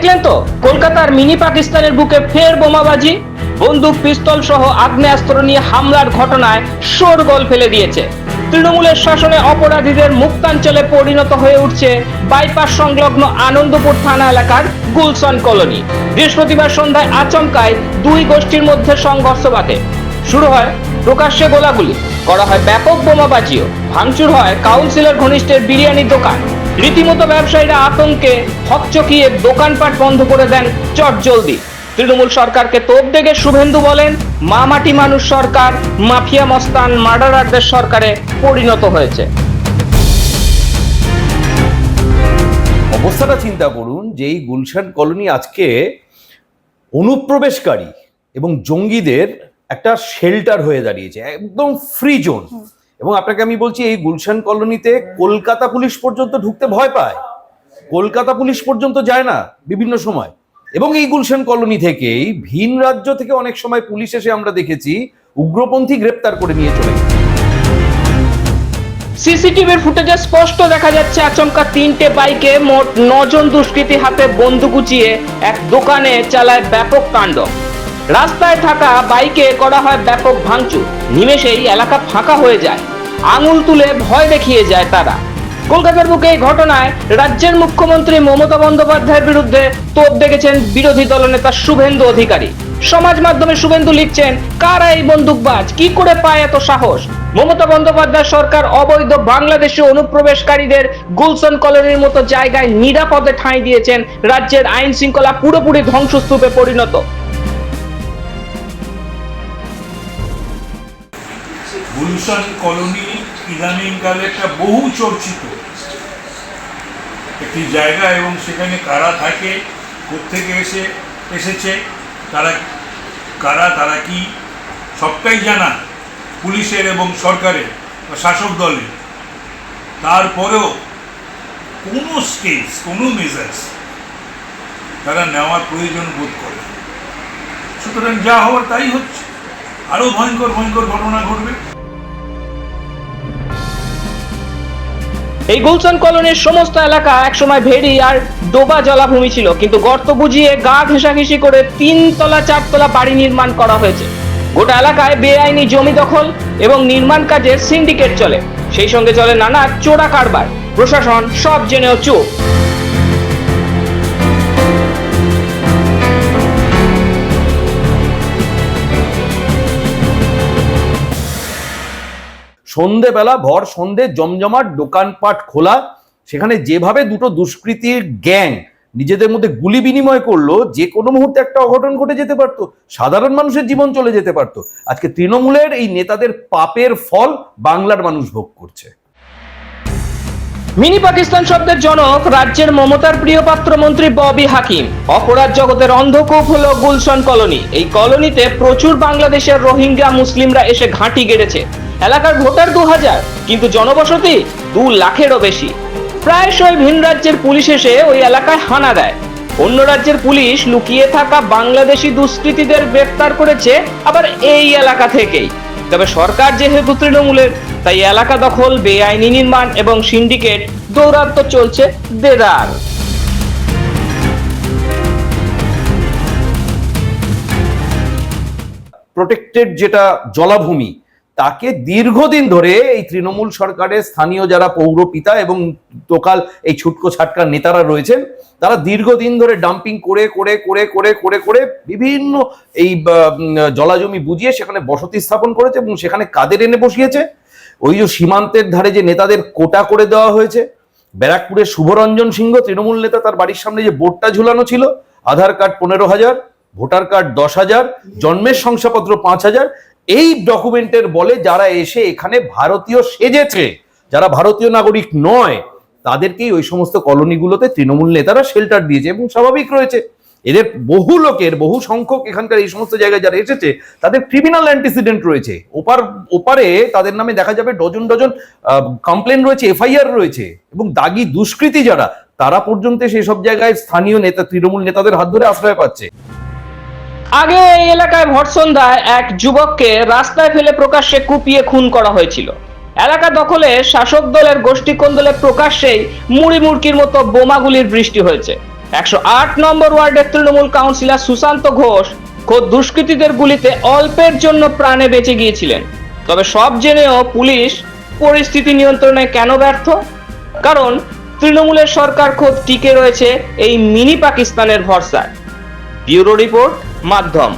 দেখলেন তো, কলকাতার মিনি পাকিস্তানের বুকে ফের বোমাবাজি? বন্দুক, পিস্তল সহ আগ্নেয়াস্ত্র নিয়ে হামলার ঘটনায় শোরগোল ফেলে দিয়েছে। তৃণমূলের শাসনে অপরাধীদের মুক্তাঞ্চলে পরিণত হয়ে উঠছে বাইপাস সংলগ্ন আনন্দপুর থানা এলাকার গুলশন কলোনি। বৃহস্পতিবার সন্ধ্যায় আচমকায় দুই গোষ্ঠীর মধ্যে সংঘর্ষ বাধে। শুরু হয় প্রকাশ্যে গোলাগুলি, করা হয় ব্যাপক বোমাবাজিও, ভাঙচুর হয় কাউন্সিলর ঘনিষ্ঠের বিরিয়ানির দোকান। রীতিমতো ব্যবসায়ীরা আতঙ্কে হকচকিয়ে দোকানপাট বন্ধ করে দেন চট জলদি। তৃণমূল সরকারকে তোপ দেগে শুভেন্দু বলেন মা মাটি মানুষ সরকার মাফিয়া মস্তান মার্ডারারদের সরকারে পরিণত হয়েছে। অবস্থাটা চিন্তা করুন যে এই গুলশান কলোনি আজকে অনুপ্রবেশকারী এবং জঙ্গিদের একটা শেল্টার হয়ে দাঁড়িয়েছে একদম ফ্রি জোন এবং আপনাকে আমি বলছি, এই গুলশান কলোনিতে কলকাতা পুলিশ পর্যন্ত ঢুকতে ভয় পায়। কলকাতা পুলিশ পর্যন্ত যায় না বিভিন্ন সময়। এবং এই গুলশান কলোনি থেকেই ভিন রাজ্য থেকে অনেক সময় পুলিশ এসে আমরা দেখেছি, উগ্রপন্থী গ্রেপ্তার করে নিয়ে চলে। সিসিটিভির ফুটেজে স্পষ্ট দেখা যাচ্ছে, আচমকা তিনটে বাইকে মোট নজন দুষ্কৃতী হাতে বন্দুক উঁচিয়ে এক দোকানে চালায় ব্যাপক তাণ্ডব। রাস্তায় থাকা বাইকে করা হয় ব্যাপক ভাঙচুর। নিমেষেই এলাকা ফাঁকা হয়ে যায়। আঙুল তুলে ভয় দেখিয়ে যায় তারা। কলকাতার বুকে এই ঘটনায় রাজ্যের মুখ্যমন্ত্রী মমতা বন্দ্যোপাধ্যায়ের বিরুদ্ধে তোপ দেখেছেন বিরোধী দলনেতা শুভেন্দু অধিকারী। সমাজ মাধ্যমে শুভেন্দু লিখছেন, কারা এই বন্দুকবাজ? কি করে পায় এত সাহস? মমতা বন্দ্যোপাধ্যায় সরকার অবৈধ বাংলাদেশি অনুপ্রবেশকারীদের গুলশন কলোনির মতো জায়গায় নিরাপদে ঠাঁই দিয়েছেন রাজ্যের আইন শৃঙ্খলা পুরোপুরি ধ্বংসস্তূপে পরিণত। গুলশান কলোনি ইদানিংকালে একটা বহু চর্চিত। একটি জায়গা এবং সেখানে কারা থাকে কোথেকে এসে, এসেছে, তারা কারা, তারা কি, সবটাই জানা পুলিশের এবং সরকারের বা শাসক দলের। তারপরেও কোনো স্টেজ কোনো মেজার্স তারা নেওয়ার প্রয়োজন বোধ করে। সুতরাং যা হওয়ার তাই হচ্ছে। আরও ভয়ঙ্কর ভয়ঙ্কর ঘটনা ঘটবে। এই গুলশান কলোনির সমস্ত এলাকা একসময় ভেড়ি আর ডোবা জলাভূমি ছিল, কিন্তু গর্ত বুঝিয়ে গা ঘেঁষাঘেঁষি করে তিনতলা চারতলা বাড়ি নির্মাণ করা হয়েছে। গোটা এলাকায় বেআইনি জমি দখল এবং নির্মাণ কাজের সিন্ডিকেট চলে। সেই সঙ্গে চলে নানা চোরা কারবার প্রশাসন সব জেনেও চুপ। সন্ধেবেলা, ভর সন্ধে, জমজমাট, দোকানপাট খোলা। সেখানে যেভাবে দুটো দুষ্কৃতীর গ্যাং নিজেদের মধ্যে গুলি বিনিময় করল, যে কোনো মুহূর্তে একটা অঘটন ঘটে যেতে পারতো, সাধারণ মানুষের জীবন চলে যেতে পারতো। আজকে তৃণমূলের এই নেতাদের পাপের ফল বাংলার মানুষ ভোগ করছে। মিনি পাকিস্তান শব্দের জনক রাজ্যের মমতার প্রিয় পাত্র মন্ত্রী ববি হাকিম। অপরাধ জগতের অন্ধকূপ হল গুলশন কলোনি। এই কলোনিতে প্রচুর বাংলাদেশের রোহিঙ্গা মুসলিমরা এসে ঘাঁটি গেড়েছে। এলাকার ভোটার দু হাজার কিন্তু জনবসতি দু লাখেরও বেশি। প্রায়শই ভিন রাজ্যের পুলিশ এসে ওই এলাকায় হানা দেয়। অন্য রাজ্যের পুলিশ লুকিয়ে থাকা বাংলাদেশি দুষ্কৃতীদের গ্রেফতার করেছে আবার এই এলাকা থেকেই। তবে সরকার যেহেতু তৃণমূলের, তাই এলাকা দখল, বেআইনি নির্মাণ এবং সিন্ডিকেট দৌরাত্ম চলছে দেদার। প্রোটেক্টেড যেটা জলাভূমি তাকে দীর্ঘদিন ধরে এই তৃণমূল সরকারের স্থানীয় যারা পৌরপিতা এবং তোকাল এই ছুটকো ছাটকার নেতারা রয়েছেন, তারা দীর্ঘদিন ধরে ডাম্পিং করে করে করে করে করে করে বিভিন্ন এই জলাজমি বুঝিয়ে সেখানে বসতি স্থাপন করেছে এবং সেখানে কাদের এনে বসিয়েছে? ওই যে সীমান্তের ধারে যে নেতাদের কোটা করে দেওয়া হয়েছে, ব্যারাকপুরের শুভরঞ্জন সিংহ, তৃণমূল নেতা, তার বাড়ির সামনে যে বোর্ডটা ঝুলানো ছিল, আধার কার্ড পনেরো হাজার, ভোটার কার্ড দশ হাজার, জন্মের শংসাপত্র পাঁচ হাজার এই ডকুমেন্টের বলে যারা এসে এখানে ভারতীয় সেজেছে, যারা ভারতীয় নাগরিক নয়, তাদেরকেই ওই সমস্ত কলোনিগুলোতে তৃণমূল নেতারা শেল্টার দিয়েছে এবং স্বাভাবিক রয়েছে। এদের বহু লোকের, বহু সংখ্যক এখানকার এই সমস্ত জায়গায় যারা এসেছে, তাদের ক্রিমিনাল অ্যান্টিসিডেন্ট রয়েছে। ওপার, ওপারে তাদের নামে দেখা যাবে ডজন ডজন কমপ্লেন রয়েছে এফআইআর রয়েছে এবং দাগি দুষ্কৃতী যারা, তারা পর্যন্ত সেই সব জায়গায় স্থানীয় নেতা, তৃণমূল নেতাদের হাত ধরে আশ্রয় পাচ্ছে। আগে এই এলাকায় ভরসন্ধ্যায় এক যুবককে রাস্তায় ফেলে প্রকাশ্যে কুপিয়ে খুন করা হয়েছিল। এলাকা দখলে শাসক দলের গোষ্ঠী কোন্দলে প্রকাশ্যেই মুড়ি মুড়কির মতো বোমাগুলির বৃষ্টি হয়েছে। একশো আট নম্বর ওয়ার্ডের তৃণমূল কাউন্সিলর সুশান্ত ঘোষ খোদ দুষ্কৃতীদের গুলিতে অল্পের জন্য প্রাণে বেঁচে গিয়েছিলেন। তবে সব জেনেও পুলিশ পরিস্থিতি নিয়ন্ত্রণে কেন ব্যর্থ? কারণ তৃণমূলের সরকার খোদ টিকে রয়েছে এই মিনি পাকিস্তানের ভরসায়। ব্যুরো রিপোর্ট মাধ্যম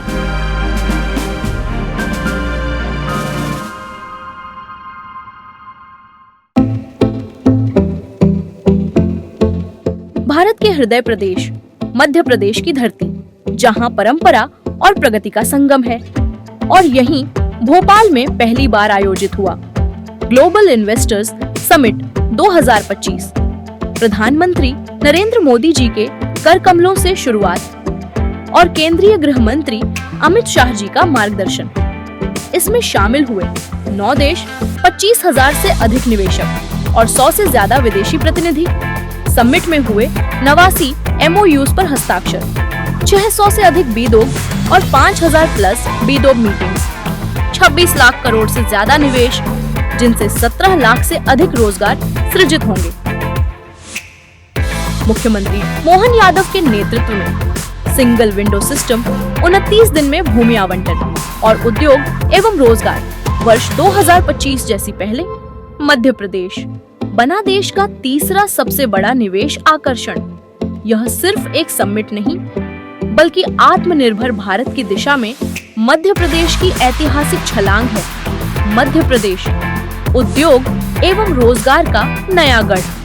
भारत के हृदय प्रदेश मध्य प्रदेश की धरती जहां परंपरा और प्रगति का संगम है और यहीं भोपाल में पहली बार आयोजित हुआ ग्लोबल इन्वेस्टर्स समिट 2025 प्रधानमंत्री नरेंद्र मोदी जी के कर कमलों से शुरुआत और केंद्रीय गृह मंत्री अमित शाह जी का मार्गदर्शन। इसमें शामिल हुए नौ देश, पच्चीस हज़ार से अधिक निवेशक और सौ से ज़्यादा विदेशी प्रतिनिधि। समिट में हुए नवासी एमओयूज पर हस्ताक्षर 600 से अधिक बीदोग और 5000 प्लस बीदोग मीटिंग्स 26 लाख करोड़ से ज़्यादा निवेश, जिनसे 17 लाख से अधिक रोज़गार सृजित होंगे। मुख्यमंत्री मोहन यादव के नेतृत्व में सिंगल विंडो सिस्टम 29 दिन में भूमि आवंटन और उद्योग एवं रोज़गार, वर्ष 2025 जैसी पहले, मध्य प्रदेश, बना देश का तीसरा सबसे बड़ा निवेश आकर्षण। यह सिर्फ़ एक समिट नहीं, बल्कि आत्मनिर्भर भारत की दिशा में मध्य प्रदेश की ऐतिहासिक छलांग है। मध्य प्रदेश, उद्योग एवं रोज़गार का नया गढ़।